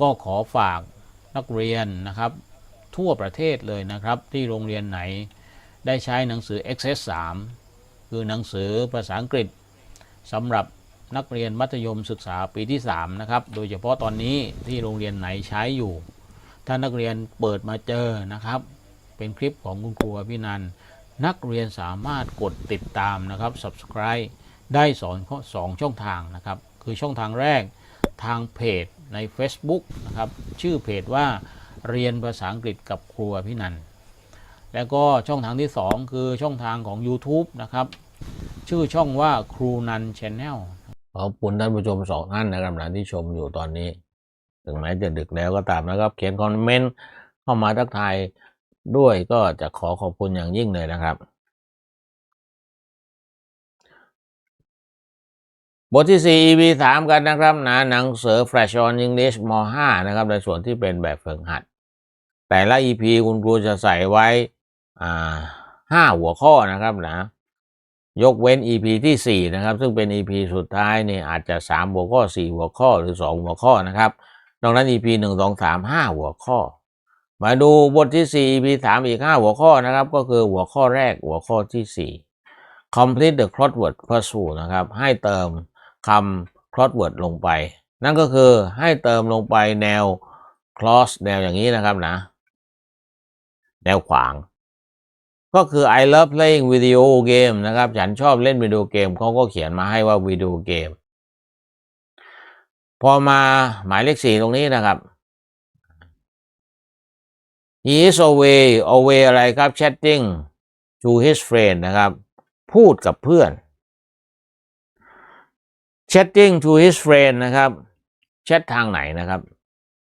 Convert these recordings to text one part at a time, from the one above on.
ก็ขอฝากนักเรียนนะครับ ทั่วประเทศเลยนะครับ ที่โรงเรียนไหนได้ใช้หนังสือ Access 3 คือหนังสือภาษาอังกฤษสำหรับนักเรียนมัธยมศึกษาปีที่ 3 นะครับ โดยเฉพาะตอนนี้ที่โรงเรียนไหนใช้อยู่ ถ้านักเรียนเปิดมาเจอนะครับ เป็นคลิปของคุณครูอภินัน นักเรียนสามารถกดติดตามนะครับ subscribe ได้สองสองช่องทางนะครับ คือช่องทางแรกทางเพจ ใน Facebook นะครับชื่อเพจว่าเรียนภาษาอังกฤษกับครูอภินัน แล้วก็ช่องทางที่ 2 คือช่องทางของ YouTube นะครับ ชื่อช่องว่าครูนันชแนลขอบคุณท่านผู้ชมสองท่านนะครับนะที่ชมอยู่ตอนนี้ ถึงแม้จะดึกแล้วก็ตามนะครับ เขียนคอมเมนต์เข้ามาทักทายด้วยก็จะขอขอบคุณอย่างยิ่งเลยนะครับ บทที่ 4 EP 3กันนะครับหนะหนังเสือ Flash on English ม .5 นะครับ ในส่วนที่เป็นแบบฝึกหัด แต่ละ EP คุณครูจะใส่ไว้ห้าหัวข้อนะครับนะ ยกเว้น EP ที่ 4 นะครับ ซึ่งเป็น EP สุดท้ายนี่อาจจะ 3 หัวข้อ 4 หัวข้อหรือ 2 หัวข้อนะครับดังนั้น EP 1 2 3 5 หัวข้อ มาดูบทที่ 4 EP 3 อีก 5 หัวข้อนะครับ ก็คือหัวข้อแรกหัวข้อที่ 4 complete the crossword puzzle นะครับ ให้เติม คำ crossword ลงไป นั่นก็คือให้เติมลงไปแนว cross แนวอย่างนี้นะครับนะ แนวขวาง ก็คือ I love playing video game นะครับ ฉันชอบเล่นวิดีโอเกมเขาก็เขียนมาให้ว่าวิดีโอเกม พอมาหมายเลขสี่ตรงนี้นะครับ he is away away อะไรครับ chatting to his friend นะครับ พูดกับเพื่อน chatting to his friend นะครับแชททางไหนนะครับ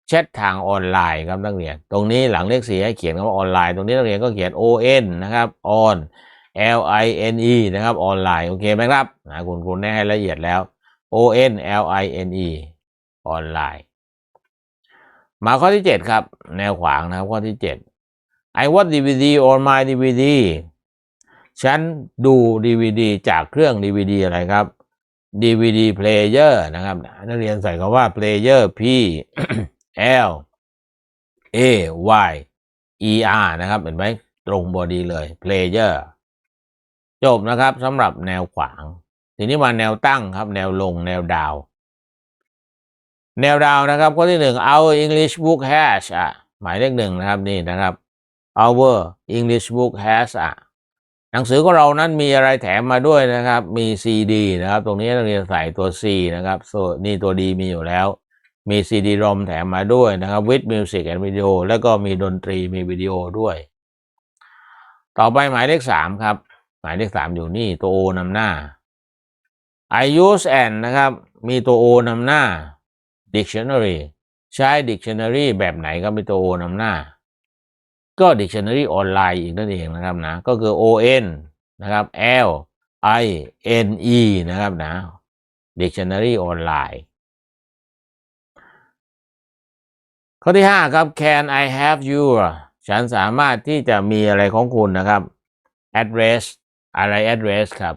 แชททางออนไลน์ครับนักเรียน ตรงนี้หลังเลขสี่ให้เขียนคำว่าออนไลน์ ตรงนี้นักเรียนก็เขียน on นะครับ on l i n e นะครับออนไลน์โอเคไหมครับนะคุณคุณได้ให้ละเอียดแล้ว on l i n e ออนไลน์ มาข้อที่เจ็ดครับ แนวขวางนะครับข้อที่เจ็ด I watch DVD on my DVD ฉันดู DVD จากเครื่อง DVD อะไรครับ DVD player นะครับ นักเรียนใส่คำว่า player P L A Y E R นะครับ เห็นไหมตรงบอดีเลย player จบนะครับสำหรับแนวขวาง ทีนี้มาแนวตั้งครับ แนวลงแนวดาว แนวดาวนะครับ ข้อที่หนึ่ง our English book has อะ หมายเลขหนึ่งนะครับนี่นะครับ our English book has อะ หนังสือของเรานั้นมีอะไรแถมมาด้วยนะครับ มี CD นะครับ ตรงนี้นักเรียนใส่ตัว C นะครับโซนี่ตัว D มีอยู่แล้ว มี CD ROM แถมมาด้วยนะครับ with music and video แล้วก็มีดนตรีมีวิดีโอด้วย ต่อไปหมายเลขสามครับ หมายเลขสามอยู่นี่ตัว O นำหน้า I use and นะครับ มีตัว O นำหน้า dictionary ใช้ dictionary แบบไหนก็มีตัว O นำหน้า ก็ dictionary ออนไลน์อีกนั่นเองนะครับนะก็คือ on นะครับ l i n e นะครับนะ dictionary ออนไลน์ข้อที่ห้าครับ can I have your ฉันสามารถที่จะมีอะไรของคุณนะครับ address อะไร address ครับ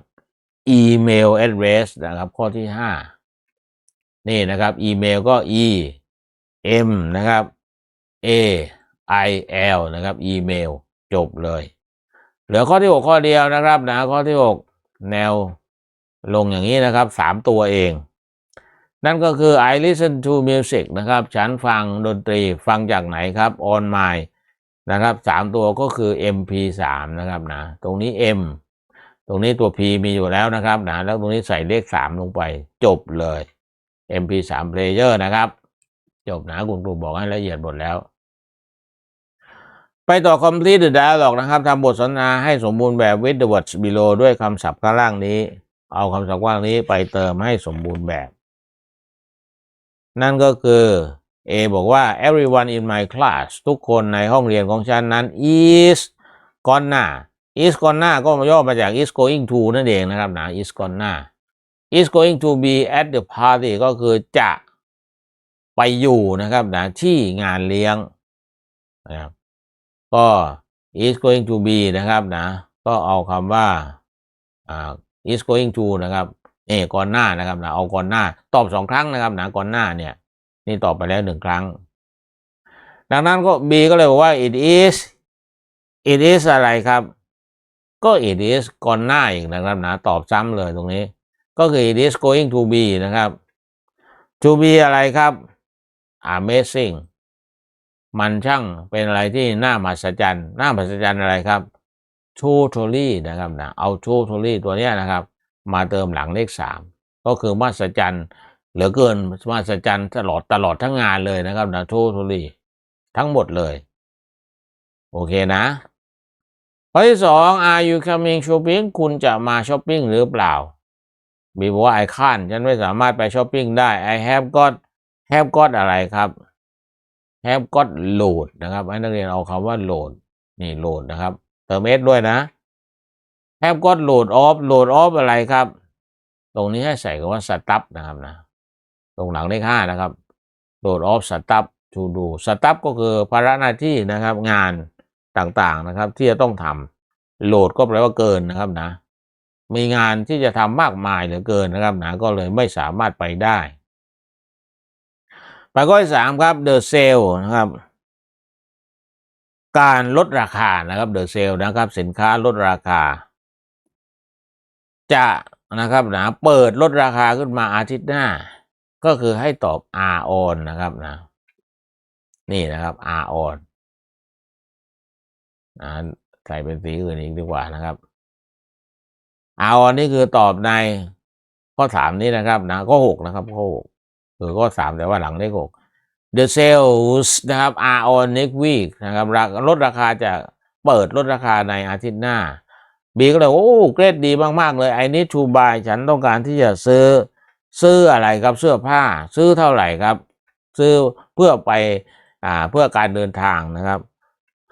email address นะครับ ข้อที่ห้านี่นะครับอีเมลก็ e m นะครับ a i l นะครับอีเมลจบเลย เหลือข้อที่หกข้อเดียวนะครับนะข้อที่หกแนวลงอย่างนี้นะครับสามตัวเอง นั่นก็คือ I listen to music นะครับ ฉันฟังดนตรีฟังจากไหนครับ on my นะครับสามตัวก็คือ mp3 นะครับนะตรงนี้ m ตรงนี้ตัว p มีอยู่แล้วนะครับนะแล้วตรงนี้ใส่เลขสามลงไป จบเลย mp3 player นะครับ จบนะคุณครูบอกให้ละเอียดหมดแล้ว ไปต่อ complete the dialogue นะครับทำบทสนทนาให้สมบูรณ์แบบ with the words below ด้วยคำศัพท์ข้างล่างนี้ เอาคำศัพท์ข้างล่างนี้ไปเติมให้สมบูรณ์แบบ นั่นก็คือ A บอกว่า everyone in my class ทุกคนในห้องเรียนของฉันนั้น is gonna is gonna ก็ย่อมาจาก is going to นั่นเองนะครับนะ is gonna is going to be at the party ก็คือจะไปอยู่นะครับนะที่งานเลี้ยงนะครับ ก็ is going to be นะครับนะ ก็เอาคำว่าอ่า is going to นะครับเอก่อนหน้านะครับนะเอาก่อนหน้า ตอบสองครั้งนะครับนะก่อนหน้าเนี่ย นี่ตอบไปแล้วหนึ่งครั้ง ดังนั้นก็ B ก็เลยบอกว่า it is it is อะไรครับ ก็ it is ก่อนหน้าอีกนะครับนะตอบซ้ำเลยตรงนี้ ก็คือ it is going to be นะครับ to be อะไรครับ amazing มันช่างเป็นอะไรที่น่ามหัศจรรย์น่ามหัศจรรย์อะไรครับ totally นะครับนะเอา totally ตัวนี้นะครับ มาเติมหลังเลขสามก็คือมหัศจรรย์เหลือเกินมหัศจรรย์ตลอดตลอดทั้งงานเลยนะครับนะ totally ทั้งหมดเลย โอเคนะข้อที่สอง are you coming shopping คุณจะมาช้อปปิ้งหรือเปล่าบีบอกว่า I can't ฉันไม่สามารถไปช้อปปิ้งได้ I have got have got อะไรครับ have got load นะครับให้นักเรียนเอาคำว่า load นี่ load นะครับ เติม s ด้วยนะ have got load of load of อะไรครับ ตรงนี้ให้ใส่คำว่า stuff นะครับนะ ตรงหลังเลขห้านะครับ load of stuff to do stuff ก็คือภาระหน้าที่นะครับ งานต่างๆนะครับ ที่จะต้องทำ load ก็แปลว่าเกินนะครับนะ มีงานที่จะทำมากมายเหลือเกินนะครับนะก็เลยไม่สามารถไปได้ ไปข้อนสามครับ the sale นะครับ การลดราคานะครับ the sale นะครับ สินค้าลดราคา จะนะครับนะเปิดลดราคาขึ้นมาอาทิตย์หน้า ก็คือให้ตอบ R on นะครับนะ นี่นะครับ R on นะใส่เป็นสีอื่นอีกดีกว่านะครับ R on นี่คือตอบในข้อสามนี้นะครับนะข้อหกนะครับข้อหก คือข้อสามแต่ว่าหลังเลขหก The sales นะครับ are on next week นะครับราลดราคาจะเปิดลดราคาในอาทิตย์หน้าบีก็เลยโอ้เกรดดีมาก ๆ เลย I need to buy ฉันต้องการที่จะซื้อซื้ออะไรครับเสื้อผ้า ซื้อเท่าไหร่ครับ ซื้อเพื่อไปอ่าเพื่อการเดินทางนะครับ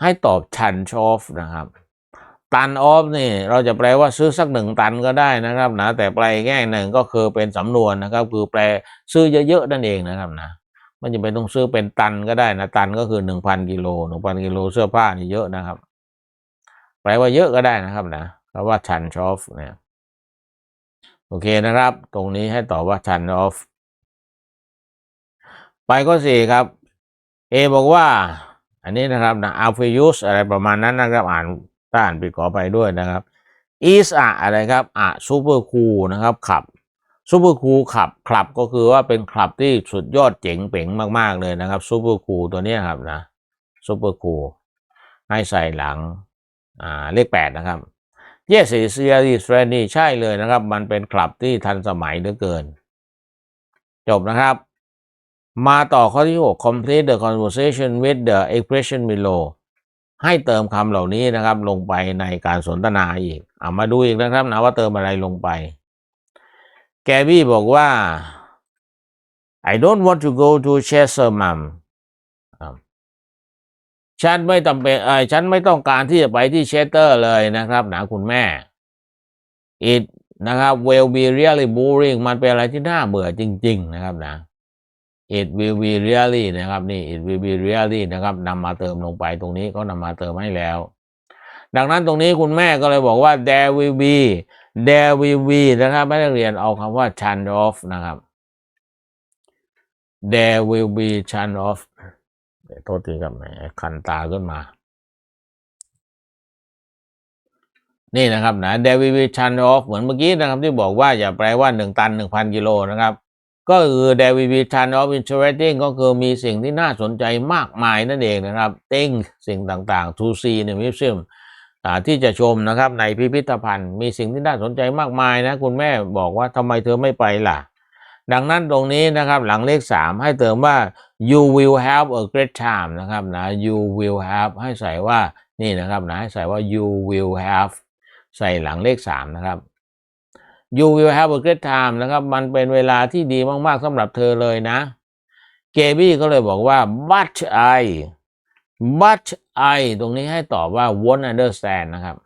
ให้ตอบชันชอฟนะครับ ตันออฟนี่เราจะแปลว่าซื้อสักหนึ่งตันก็ได้นะครับนะแต่แปลแง่หนึ่งก็คือเป็นสำนวนนะครับ คือแปลซื้อเยอะๆนั่นเองนะครับนะมันจะเป็นต้องซื้อเป็นตันก็ได้นะตันก็คือหนึ่งพันกิโลหนึ่งพันกิโลเสื้อผ้านี่เยอะนะครับ แปลว่าเยอะก็ได้นะครับนะเพราะว่าชันชอฟเนี่ยโอเคนะครับ ตรงนี้ให้ตอบว่าชันออฟไปข้อสี่ครับ A บอกว่า อันนี้นะครับนะ a l p h a use อะไรประมาณนั้นนะครับอ่าน ถ้าอ่านผิดขอไปด้วยนะครับ is อะอะไรครับอะ super cool นะครับขับซูเปอร์คูลขับคลับก็คือว่าเป็นคลับที่สุดยอดเจ๋งเป๋งมาก ๆ เลยนะครับซูเปอร์คูลตัวนี้ครับนะซูเปอร์คูลให้ใส่หลังอ่าเลขแปดนะครับ Yes it's really trendy ใช่เลยนะครับ มันเป็นคลับที่ทันสมัยเหลือเกิน จบนะครับ มาต่อข้อที่ 6 complete the conversation with the expression below ให้เติมคำเหล่านี้นะครับ ลงไปในการสนทนาอีกเอามาดูอีกนะครับนะว่าเติมอะไรลงไป แกบี้บอกว่า I don't want to go to Chester mom ฉันไม่จำเป็นเออฉันไม่ต้องการที่จะไปที่เชสเตอร์เลยนะครับนะคุณแม่ it นะครับ will be really boring มันเป็นอะไรที่น่าเบื่อจริง ๆ นะครับนะ it will be really นะครับนี่ it will be really นะครับนำมาเติมลงไปตรงนี้ก็นำมาเติมให้แล้ว ดังนั้นตรงนี้คุณแม่ก็เลยบอกว่า there will be there will be นะครับไม่ได้เรียนเอาคำว่า turn off นะครับ there will be turn off โทษทีครับแหมคันตาขึ้นมา นี่นะครับนะ there will be turn off เหมือนเมื่อกี้นะครับที่บอกว่าอย่าแปลว่าหนึ่งตันหนึ่งพันกิโลนะครับ ก็คือ there will be ton of interesting ก็คือมีสิ่งที่น่าสนใจมากมายนั่นเองนะครับ thing สิ่งต่างๆ to see ในมิวเซียมที่จะชมนะครับในพิพิธภัณฑ์ มีสิ่งที่น่าสนใจมากมายนะ คุณแม่บอกว่าทำไมเธอไม่ไปล่ะ ดังนั้นตรงนี้นะครับหลังเลขสามให้เติมว่า you will have a great time นะครับนะ you will have ให้ใส่ว่านี่นะครับนะให้ใส่ว่า you will have ใส่หลังเลขสามนะครับ you will have a great time นะครับ มันเป็นเวลาที่ดีมาก ๆสำหรับเธอเลยนะ เกบี้ก็เลยบอกว่า but I but I ตรงนี้ให้ตอบว่า won't understand นะครับ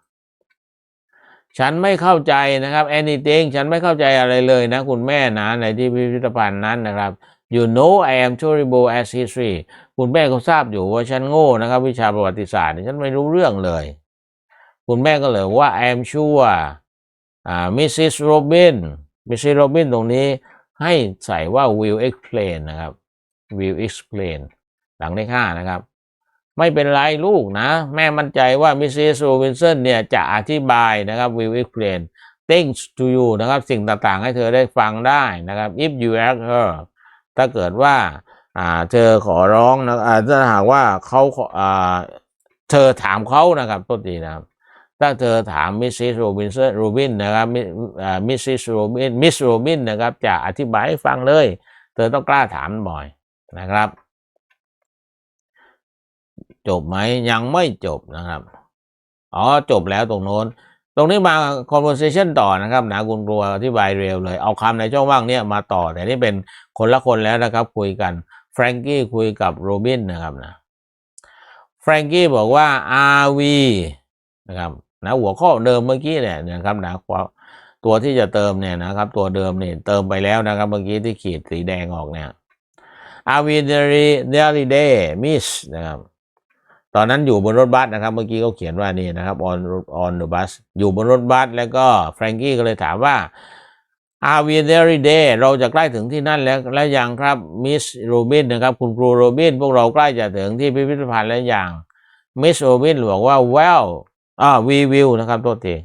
ฉันไม่เข้าใจนะครับ anything ฉันไม่เข้าใจอะไรเลยนะ คุณแม่นะในที่พิพิธภัณฑ์นั้นนะครับ you know I am terrible at history คุณแม่ก็ทราบอยู่ว่าฉันโง่นะครับ วิชาประวัติศาสตร์ ฉันไม่รู้เรื่องเลย คุณแม่ก็เลยว่า I am sure อ่า Mrs. Robin Mrs. Robin ตรงนี้ให้ใส่ว่า will explain นะครับ will explain หลังเลขห้านะครับ ไม่เป็นไรลูกนะ แม่มั่นใจว่ามิสซิสโรบินสันเนี่ยจะอธิบายนะครับ will explain things to you นะครับ สิ่งต่างๆ ให้เธอได้ฟังได้นะครับ if you ask her ถ้าเกิดว่าเธอขอร้องนะถ้าหากว่าเขาเธอถามเขานะครับโทษทีนะครับ ถ้าเธอถามมิสซิสโรบินสันโรบินนะครับมิมิสซิสโรบินมิสโรบินนะครับจะอธิบายให้ฟังเลย เธอต้องกล้าถามบ่อยนะครับ จบไหมยังไม่จบนะครับ อ๋อจบแล้วตรงโน้น ตรงนี้มา conversation ต่อนะครับนะคุณครูอธิบายเร็วเลย เอาคำในช่องว่างเนี่ยมาต่อ แต่นี่เป็นคนละคนแล้วนะครับ คุยกันแฟรงกี้คุยกับโรบินนะครับนะแฟรงกี้บอกว่า are we นะครับ นะหัวข้อเดิมเมื่อกี้เนี่ยนะครับนะตัวที่จะเติมเนี่ยนะครับ ตัวเดิมเนี่ยเติมไปแล้วนะครับเมื่อกี้ที่ขีดสีแดงออกเนี่ย are we nearly nearly day miss นะครับตอนนั้นอยู่บนรถบัสนะครับ เมื่อกี้เขาเขียนว่านี่นะครับ on on the bus อยู่บนรถบัสแล้วก็แฟรงกี้ก็เลยถามว่า are we nearly there เราจะใกล้ถึงที่นั่นแล้วแล้วยังครับมิสโรบินนะครับ คุณครูโรบินพวกเราใกล้จะถึงที่พิพิธภัณฑ์แล้วยังมิสโรบินบอกว่า well อ่า we will นะครับโทษที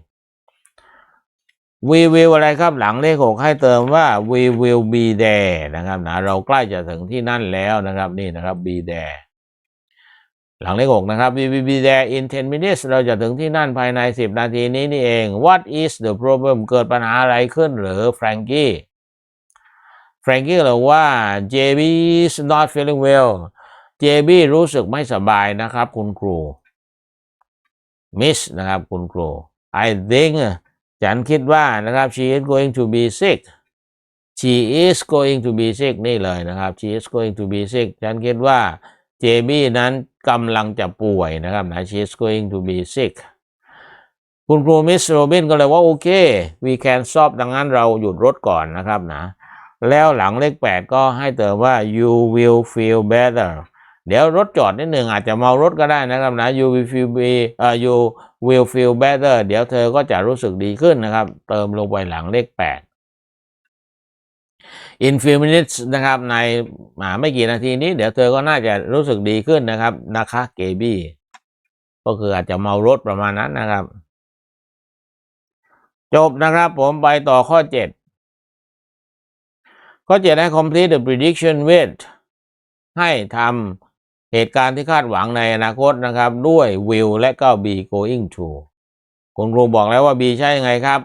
we will อะไรครับหลังเลขหกให้เติมว่า we will be there นะครับนะเราใกล้จะถึงที่นั่นแล้วนะครับ นี่นะครับ be there หลังเลขหกนะครับ we will be there in 10 minutes เราจะถึงที่นั่นภายใน 10 นาทีนี้นี่เอง what is the problem เกิดปัญหาอะไรขึ้นหรือแฟรงกี้แฟรงกี้เลยว่า JB is not feeling well JB รู้สึกไม่สบายนะครับคุณครู miss นะครับคุณครู I think ฉันคิดว่านะครับ she is going to be sick she is going to be sick นี่เลยนะครับ she is going to be sick ฉันคิดว่าเจมี่นั้นกำลังจะป่วยนะครับนะ she is going to be sick คุณครูมิสโรบินก็เลยว่าโอเค we can stop ดังนั้นเราหยุดรถก่อนนะครับนะ แล้วหลังเลขแปดก็ให้เติมว่า you will feel better เดี๋ยวรถจอดนิดหนึ่งอาจจะเมารถก็ได้นะครับนะ you will feel be เอ่อ you will feel better เดี๋ยวเธอก็จะรู้สึกดีขึ้นนะครับ เติมลงไปหลังเลขแปด in few minutes นะครับ ในอ่าไม่กี่นาทีนี้ เดี๋ยวเธอก็น่าจะรู้สึกดีขึ้นนะครับนะคะเกบี้ก็คืออาจจะเมารถประมาณนั้นนะครับ จบนะครับผมไปต่อข้อเจ็ดข้อเจ็ดให้ complete the prediction with ให้ทำ เหตุการณ์ที่คาดหวังในอนาคตนะครับ ด้วย will และก็ be going to คุณครูบอกแล้วว่า be ใช่ยังไงครับ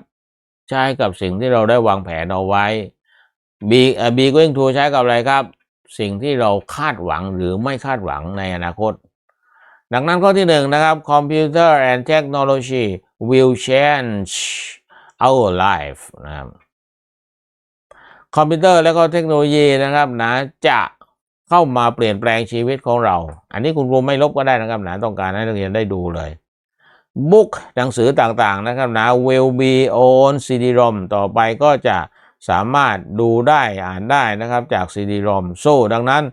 ใช้กับสิ่งที่เราได้วางแผนเอาไว้ B เอ่อ B going to ใช้กับอะไรครับ สิ่งที่เราคาดหวังหรือไม่คาดหวังในอนาคต ดังนั้นข้อที่หนึ่งนะครับ Computer and technology will change our life นะครับคอมพิวเตอร์และก็เทคโนโลยีนะครับนะจะ เข้ามาเปลี่ยนแปลงชีวิตของเรา อันนี้คุณครูไม่ลบก็ได้นะครับนะต้องการให้นักเรียนได้ดูเลยบุ๊กหนังสือต่างๆนะครับนะ will be on CD-ROM ต่อไปก็จะสามารถดูได้อ่านได้นะครับจาก CD-ROM so ดังนั้น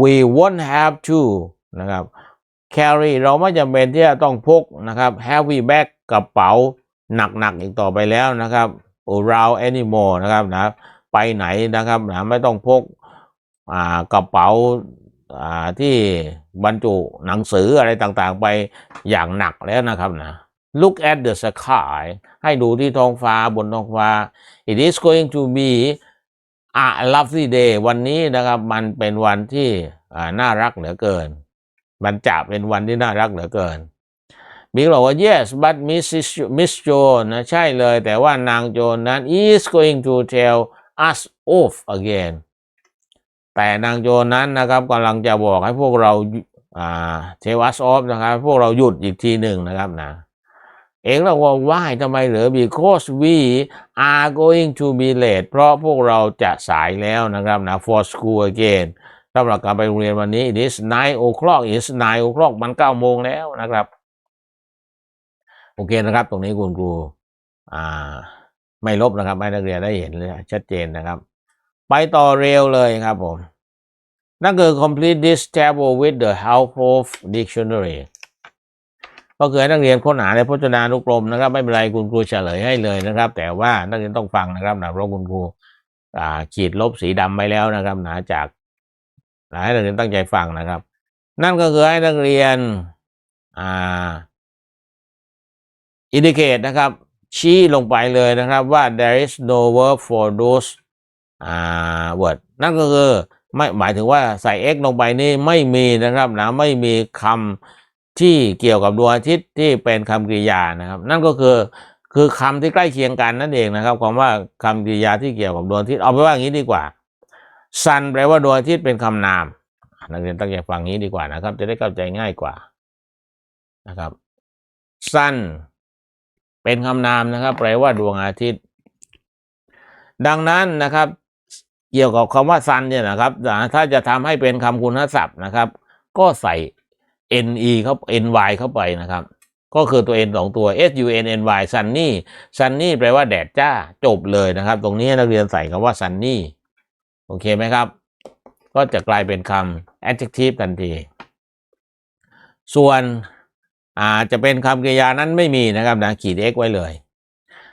we won't have to นะครับ carry เราไม่จำเป็นที่จะต้องพกนะครับ heavy bag กระเป๋าหนักๆอีกต่อไปแล้วนะครับ around anymore นะครับนะไปไหนนะครับนะไม่ต้องพก กระเป๋าที่บรรจุหนังสืออะไรต่างๆ ไปอย่างหนักแล้วนะครับนะ look at the sky ให้ดูที่ท้องฟ้าบนท้องฟ้า it is going to be a lovely day วันนี้นะครับมันเป็นวันที่น่ารักเหลือเกิน มันจะเป็นวันที่น่ารักเหลือเกินบิ๊กบอกว่า yes but Mrs. Miss Jones นะใช่เลย แต่ว่านางโจนนั้น is going to tell us off again แต่นางโจนนั้นนะครับกำลังจะบอกให้พวกเราอ่า tell us off นะครับ พวกเราหยุดอีกทีหนึ่งนะครับนะเองเราว่า why ทำไมเหรือ because we are going to be late เพราะพวกเราจะสายแล้วนะครับนะ for school again สำหรับการไปโรงเรียนวันนี้ it is nine o'clock it is nine o'clock มันเก้าโมงแล้วนะครับ โอเคนะครับ ตรงนี้คุณครูอ่าไม่ลบนะครับ ให้นักเรียนได้เห็นเลยชัดเจนนะครับ ไปต่อเร็วเลยครับผม นั่นคือ complete this table with the help of dictionary ก็คือให้นักเรียนค้นหาในพจนานุกรมนะครับ ไม่เป็นไรคุณครูเฉลยให้เลยนะครับ แต่ว่านักเรียนต้องฟังนะครับนะเพราะคุณครูขีดลบสีดำไปแล้วนะครับหนะจากให้นักเรียนตั้งใจฟังนะครับ นั่นก็คือให้นักเรียนอ่า indicate นะครับ ชี้ลงไปเลยนะครับว่า there is no verb for those อ่า word นั่นก็คือไม่หมายถึงว่าใส่ x ลงไปนี่ไม่มีนะครับนะไม่มีคำที่เกี่ยวกับดวงอาทิตย์ที่เป็นคำกริยานะครับ นั่นก็คือคือคำที่ใกล้เคียงกันนั่นเองนะครับความว่าคำกริยาที่เกี่ยวกับดวงอาทิตย์เอาไปว่าอย่างนี้ดีกว่า sun แปลว่าดวงอาทิตย์เป็นคำนามนักเรียนตั้งใจฟังนี้ดีกว่านะครับ จะได้เข้าใจง่ายกว่านะครับ sun เป็นคำนามนะครับ แปลว่าดวงอาทิตย์ ดังนั้นนะครับ เกี่ยวกับคำว่า sun เนี่ยนะครับ ถ้าจะทำให้เป็นคำคุณศัพท์นะครับ ก็ใส่ ne เข้า ny เข้าไปนะครับ ก็คือตัว n สองตัว s u n n y sunny sunny แปลว่าแดดจ้าจบเลยนะครับ ตรงนี้นักเรียนใส่คำว่า sunny โอเคไหมครับ ก็จะกลายเป็นคำ adjective ทันที ส่วนอาจจะเป็นคำกริยานั้นไม่มีนะครับนะขีด x ไว้เลย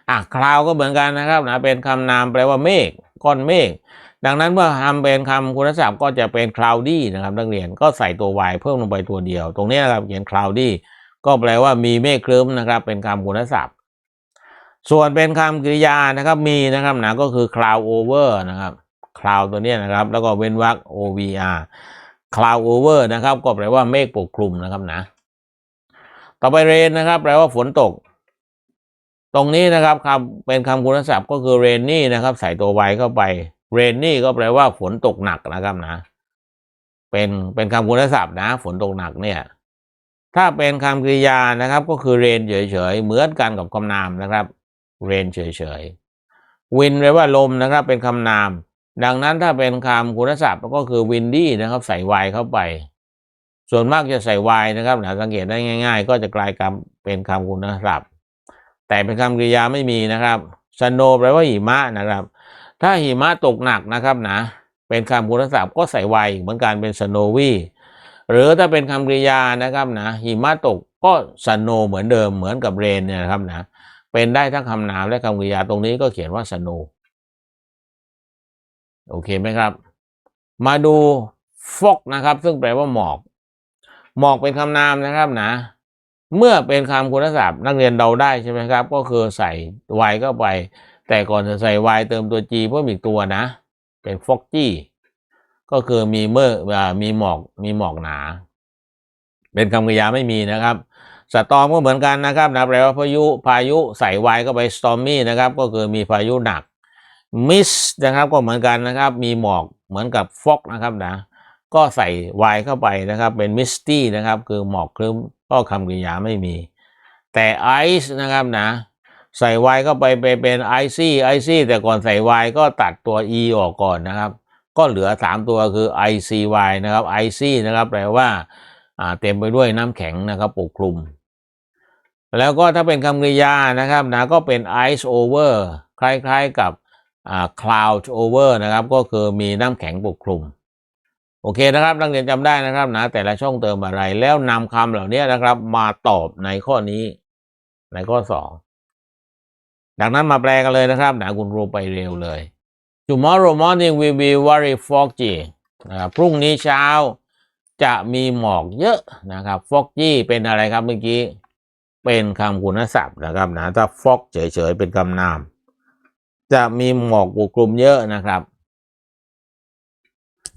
อะคลาวก็เหมือนกันนะครับนะเป็นคำนามแปลว่าเมฆก้อนเมฆ ดังนั้นเมื่อทำเป็นคำคุณศัพท์ก็จะเป็น cloudy นะครับนักเรียนก็ใส่ตัว y เพิ่มลงไปตัวเดียว ตรงนี้นะครับเขียน cloudy ก็แปลว่ามีเมฆครึ้มนะครับ เป็นคำคุณศัพท์ ส่วนเป็นคำกริยานะครับมีนะครับนะก็คือ cloud over นะครับ cloud ตัวนี้นะครับ แล้วก็เว้นวรรค over cloud over นะครับ ก็แปลว่าเมฆปกคลุมนะครับนะ ต่อไปเรนนะครับ แปลว่าฝนตกตรงนี้นะครับคำเป็นคำคุณศัพท์ก็คือ rainy นะครับ ใส่ตัว y เข้าไป rainy ก็แปลว่าฝนตกหนักนะครับนะ เป็นเป็นคำคุณศัพท์นะ ฝนตกหนักเนี่ย ถ้าเป็นคำกริยานะครับ ก็คือ rain เฉยๆเหมือนกันกับคำนามนะครับ rain เฉยๆ wind แปลว่าลมนะครับ เป็นคำนาม ดังนั้นถ้าเป็นคำคุณศัพท์ก็คือ windy นะครับใส่ y เข้าไป ส่วนมากจะใส่ y นะครับนะสังเกตได้ง่าย ๆ ก็จะกลายคำเป็นคำคุณศัพท์ แต่เป็นคำกริยาไม่มีนะครับ snow แปลว่าหิมะนะครับ ถ้าหิมะตกหนักนะครับนะ เป็นคำคุณศัพท์ก็ใส่ y เหมือนกันเป็น snowy หรือถ้าเป็นคำกริยานะครับนะหิมะตกก็ snow เหมือนเดิมเหมือนกับ rain เนี่ยนะครับนะเป็นได้ทั้งคำนามและคำกริยาตรงนี้ก็เขียนว่า snow โอเคไหมครับ มาดู fog นะครับ ซึ่งแปลว่าหมอก หมอกเป็นคำนามนะครับนะ เมื่อเป็นคำคุณศัพท์นักเรียนเดาได้ใช่ไหมครับ ก็คือใส่ y เข้าไป แต่ก่อนจะใส่ y เติมตัว g เพิ่มอีกตัวนะ เป็น foggy ก็คือมีเมื่อมีหมอกมีหมอกหนา เป็นคำกริยาไม่มีนะครับสตอมก็เหมือนกันนะครับนะแปลว่าพายุพายุใส่ y เข้าไป stormy นะครับ ก็คือมีพายุหนัก mist นะครับก็เหมือนกันนะครับ มีหมอกเหมือนกับ fog นะครับนะก็ใส่ y เข้าไปนะครับเป็น misty นะครับ คือหมอกครึ้มก็คำกริยาไม่มี แต่ ice นะครับนะ ใส่ y เข้าไปไปเป็น icy icy แต่ก่อนใส่ y ก็ตัดตัว e ออกก่อนนะครับ ก็เหลือ 3 ตัวคือ icy นะครับ icy นะครับแปลว่าเต็มไปด้วยน้ำแข็งนะครับปกคลุม แล้วก็ถ้าเป็นคำกริยานะครับนะก็เป็น ice over คล้ายๆกับ cloud over นะครับ ก็คือมีน้ำแข็งปกคลุมโอเคนะครับนักเรียนจำได้นะครับนะแต่ละช่องเติมอะไรแล้วนำคำเหล่านี้นะครับ มาตอบในข้อนี้ในข้อสอง ดังนั้นมาแปลกันเลยนะครับนะคุณรูไปเร็วเลย Tomorrow morning will be very foggy นะครับพรุ่งนี้เช้าจะมีหมอกเยอะนะครับ foggy เป็นอะไรครับเมื่อกี้ เป็นคำคุณศัพท์นะครับนะถ้า fog เฉยๆ เป็นคำนาม จะมีหมอกปกคลุมเยอะนะครับ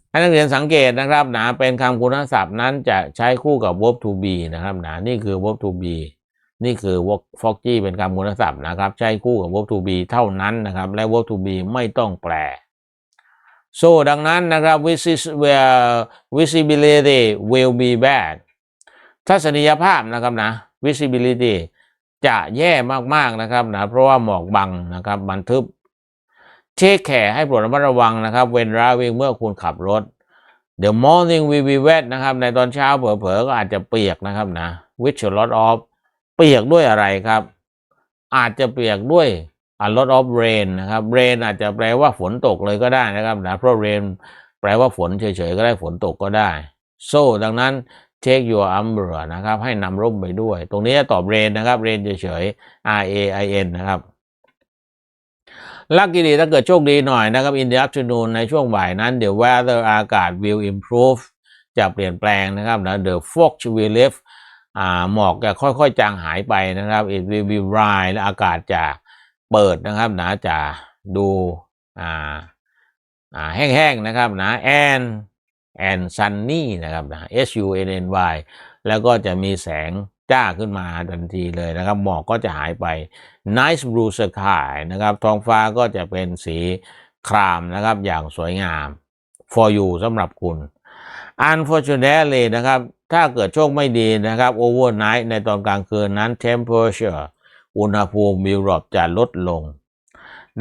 ให้นักเรียนสังเกตนะครับหนะเป็นคำคุณศัพท์นั้นจะใช้คู่กับ verb to be นะครับหนะนี่คือ verb to be นี่คือ verb foggy เป็นคำคุณศัพท์นะครับ ใช้คู่กับ verb to be เท่านั้นนะครับ และ verb to be ไม่ต้องแปล so ดังนั้นนะครับ visibility will be bad ทัศนียภาพนะครับนะ visibility จะแย่มากๆนะครับนะเพราะว่าหมอกบังนะครับบันทึบ take care ให้โปรดระมัดระวังนะครับ when driving เมื่อคุณขับรถ the morning will be wet นะครับในตอนเช้าเผลอๆก็อาจจะเปียกนะครับนะ with a lot of เปียกด้วยอะไรครับ อาจจะเปียกด้วย a lot of rain นะครับ rain อาจจะแปลว่าฝนตกเลยก็ได้นะครับนะเพราะ rain แปลว่าฝนเฉยๆก็ได้ฝนตกก็ได้ so ดังนั้น take your umbrella นะครับ ให้นำร่มไปด้วย ตรงนี้ตอบ rain นะครับ rain เฉยๆ r a i n นะครับลักกี้ดีถ้าเกิดโชคดีหน่อยนะครับ in the afternoon ในช่วงบ่ายนั้น the weather อากาศ will improve จะเปลี่ยนแปลงนะครับนะ the fog will lift หมอกจะค่อยๆ จางหายไปนะครับ it will be dry และอากาศจะเปิดนะครับนะจะดูอ่าอ่าแห้งๆนะครับนะ and and sunny นะครับนะ s u n n y แล้วก็จะมีแสงจ้าขึ้นมาทันทีเลยนะครับ หมอกก็จะหายไป nice blue sky นะครับ ท้องฟ้าก็จะเป็นสีครามนะครับอย่างสวยงาม for you สำหรับคุณ unfortunately นะครับ ถ้าเกิดโชคไม่ดีนะครับ overnight ในตอนกลางคืนนั้น temperature อุณหภูมิ will drop จะลดลง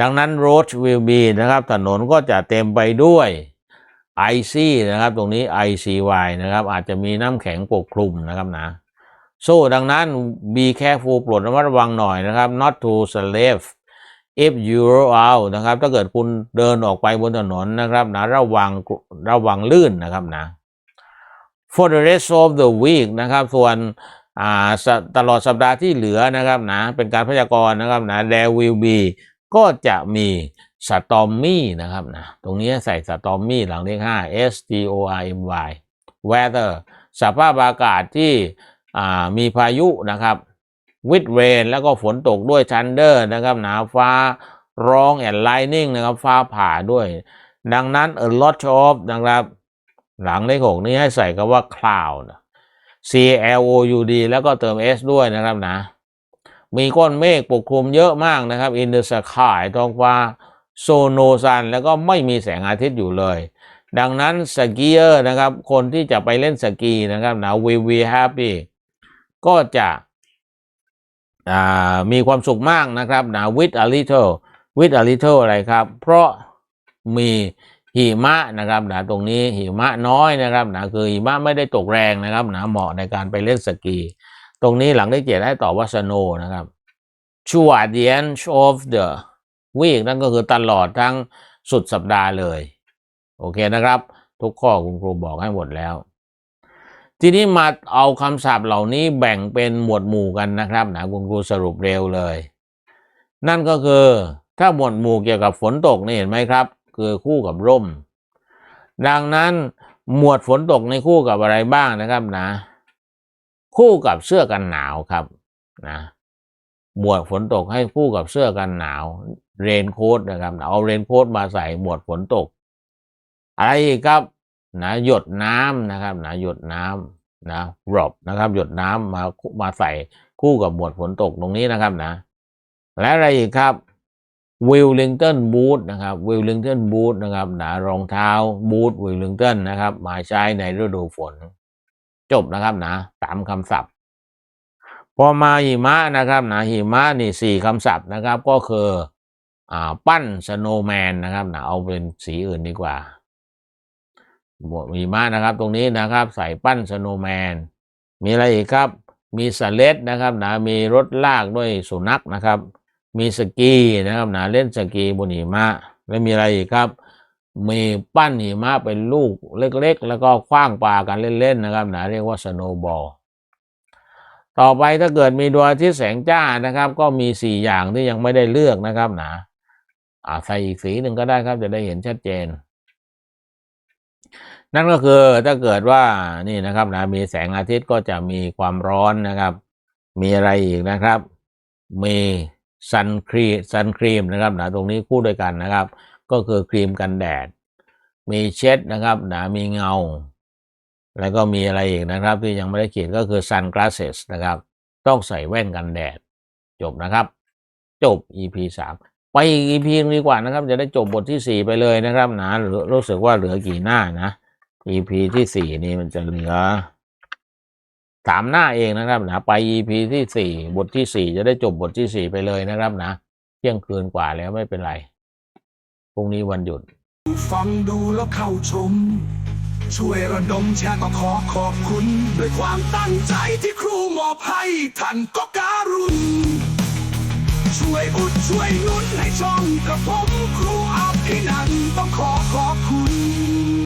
ดังนั้น road will be นะครับ ถนนก็จะเต็มไปด้วย icy นะครับ ตรงนี้ icy นะครับ อาจจะมีน้ำแข็งปกคลุมนะครับนะ so ดังนั้น be careful โปรดระมัดระวังหน่อยนะครับ not to slave if you're out นะครับ ถ้าเกิดคุณเดินออกไปบนถนนนะครับนะระวังระวังลื่นนะครับนะ for the rest of the week นะครับ ส่วนตลอดสัปดาห์ที่เหลือนะครับนะเป็นการพยากรณ์นะครับนะ there will be ก็จะมีสตอมมี่นะครับนะตรงนี้ใส่สตอมมี่หลังเลข5 S T O R M Y weather สภาพอากาศที่มีพายุนะครับ with rain แล้วก็ฝนตกด้วย thunder นะครับหนาฟ้าร้อง and lightning นะครับฟ้าผ่าด้วย ดังนั้น a lot of นะครับ หลังเลขหกนี้ให้ใส่คำว่า cloud C L O U D แล้วก็เติม S ด้วยนะครับนะ มีก้อนเมฆปกคลุมเยอะมากนะครับ in the sky ท้องฟ้า so no sun แล้วก็ไม่มีแสงอาทิตย์อยู่เลย ดังนั้นสกีเออร์นะครับ คนที่จะไปเล่นสกีนะครับนะ will be happy ก็จะมีความสุขมากนะครับนะ with a little with a little อะไรครับ เพราะมี หิมะนะครับนะตรงนี้หิมะน้อยนะครับนะคือหิมะไม่ได้ตกแรงนะครับนะเหมาะในการไปเล่นสกี ตรงนี้หลังได้เกียรติให้ตอบว่า snow นะครับ toward the end of the week นั่นก็คือตลอดทั้งสุดสัปดาห์เลย โอเคนะครับ ทุกข้อคุณครูบอกให้หมดแล้ว ทีนี้มาเอาคำศัพท์เหล่านี้แบ่งเป็นหมวดหมู่กันนะครับนะคุณครูสรุปเร็วเลย นั่นก็คือถ้าหมวดหมู่เกี่ยวกับฝนตกนี่เห็นไหมครับ คือคู่กับร่ม ดังนั้นหมวดฝนตกในคู่กับอะไรบ้างนะครับนะ คู่กับเสื้อกันหนาวครับนะหมวดฝนตกให้คู่กับเสื้อกันหนาว เรนโค้ทนะครับเอาเรนโค้ทมาใส่หมวดฝนตก อะไรอีกครับนะหยดน้ำนะครับนะหยดน้ำนะรอบนะครับ หยดน้ำมามาใส่คู่กับหมวดฝนตกตรงนี้นะครับนะ และอะไรอีกครับ วิลลิงตันบูทนะครับวิลลิงตันบูทนะครับหนะรองเท้าบูทวิลลิงตันนะครับมาใช้ในฤดูฝน จบนะครับนะสามคำศัพท์ พอมาหิมะนะครับนะหิมะนี่สี่คำศัพท์นะครับ ก็คืออ่าปั้นสโนว์แมนนะครับนะเอาเป็นสีอื่นดีกว่าบวหิมะนะครับ ตรงนี้นะครับ ใส่ปั้นสโนว์แมนมีอะไรอีกครับ มีสเลดนะครับนะมีรถลากด้วยสุนัขนะครับ มีสกีนะครับนะเล่นสกีบนหิมะและมีอะไรอีกครับ มีปั้นหิมะเป็นลูกเล็กๆ แล้วก็คว้างปากันเล่นๆนะครับนะเรียกว่าสโนว์บอลต่อไปถ้าเกิดมีดวงอาทิตย์แสงจ้านะครับ ก็มีสี่อย่างที่ยังไม่ได้เลือกนะครับนะอ่าใส่อีกสีหนึ่งก็ได้ครับจะได้เห็นชัดเจน นั่นก็คือถ้าเกิดว่านี่นะครับนะมีแสงอาทิตย์ก็จะมีความร้อนนะครับ มีอะไรอีกนะครับ มี ซันครีซันครีมนะครับนะตรงนี้คู่ด้วยกันนะครับ ก็คือครีมกันแดด มีเช็ดนะครับนะมีเงา แล้วก็มีอะไรอีกนะครับ ที่ยังไม่ได้เขียนก็คือ sunglasses นะครับ ต้องใส่แว่นกันแดด จบนะครับ จบ EP สามไปอีก EP นึงดีกว่านะครับ จะได้จบบทที่สี่ไปเลยนะครับนะหรือรู้สึกว่าเหลือกี่หน้านะ EP ที่สี่นี่มันจะเหลือ สามหน้าเองนะครับนะไป EP ที่สี่บทที่สี่จะได้จบบทที่สี่ไปเลยนะครับนะเที่ยงคืนกว่าแล้วไม่เป็นไรพรุ่งนี้วันหยุด ฟังดูแล้วเข้าชม ช่วยระดมแชร์ก็ขอขอบคุณ ด้วยความตั้งใจที่ครูมอบให้ท่านก็การุณช่วยอุดช่วยนุนให้ช่องกระผมครูอาภินันต้องขอขอบคุณ